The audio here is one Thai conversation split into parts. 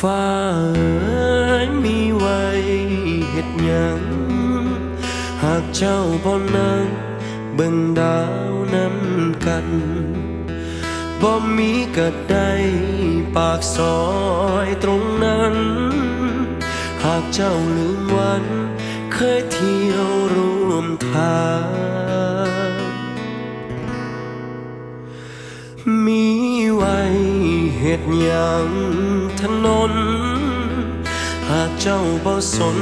ฟ้ามีไว้เหตุยังหากเจ้าบ่นั่งเบิ่งดาวน้ำกันบ่มีกระไดปากซอยตรงนั้น หากเจ้าลืมวัน เคยเที่ยวร่วมทาง มีไว้เหตุยัง ถนน หากเจ้าบ่สน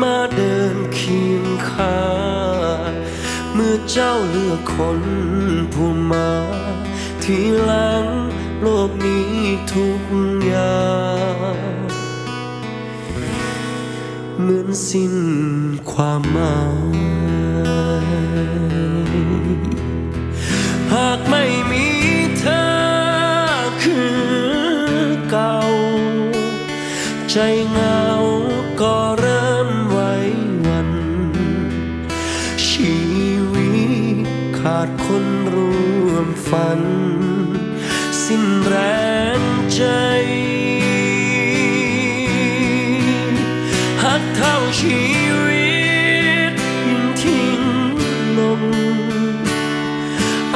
มาเดินเคียงข้าเมื่อเจ้าเลือกคนผู้มาที่หลังโลกนี้ทุกอย่างเหมือนสิ้นความหมาย ใจเงาก็เริ่มไว้วัน ชีวิตขาดคนร่วมฝัน สิ้นแรงใจหักเท่าชีวิตยิ่งทิ้งลง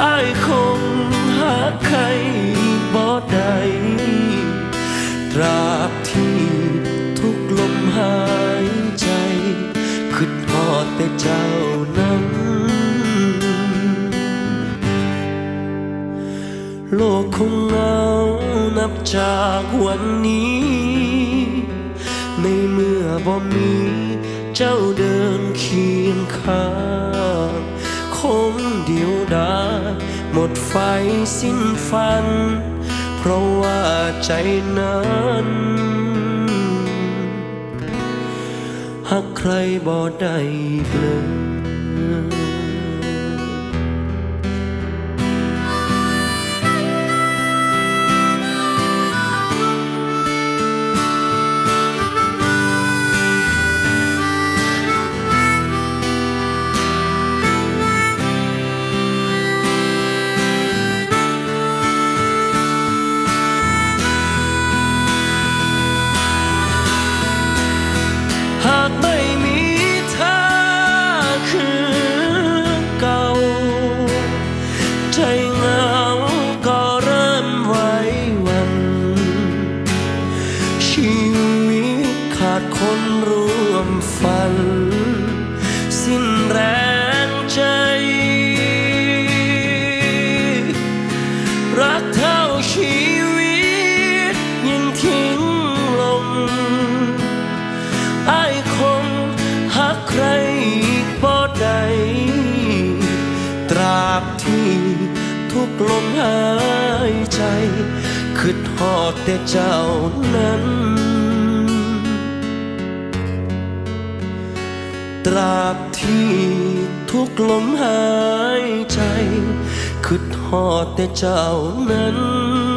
อายคงหาใครบ่ได้ตราบที่ แต่เจ้านั้น โลกคงเหงานับจากวันนี้ ในเมื่อบ่มีเจ้าเดินเคียงข้างคงเดียวดายหมดไฟสิ้นฝัน เพราะว่าใจนั้น หากใครบ่ได้เกลือ ชีวิตยังทิ้งลงอายคงหักใครบ่ได้ตราบที่ทุกลมหายใจคิดฮอดแต่เจ้านั้นตราบที่ทุกลมหายใจ คิดทอดแต่เจ้านั้น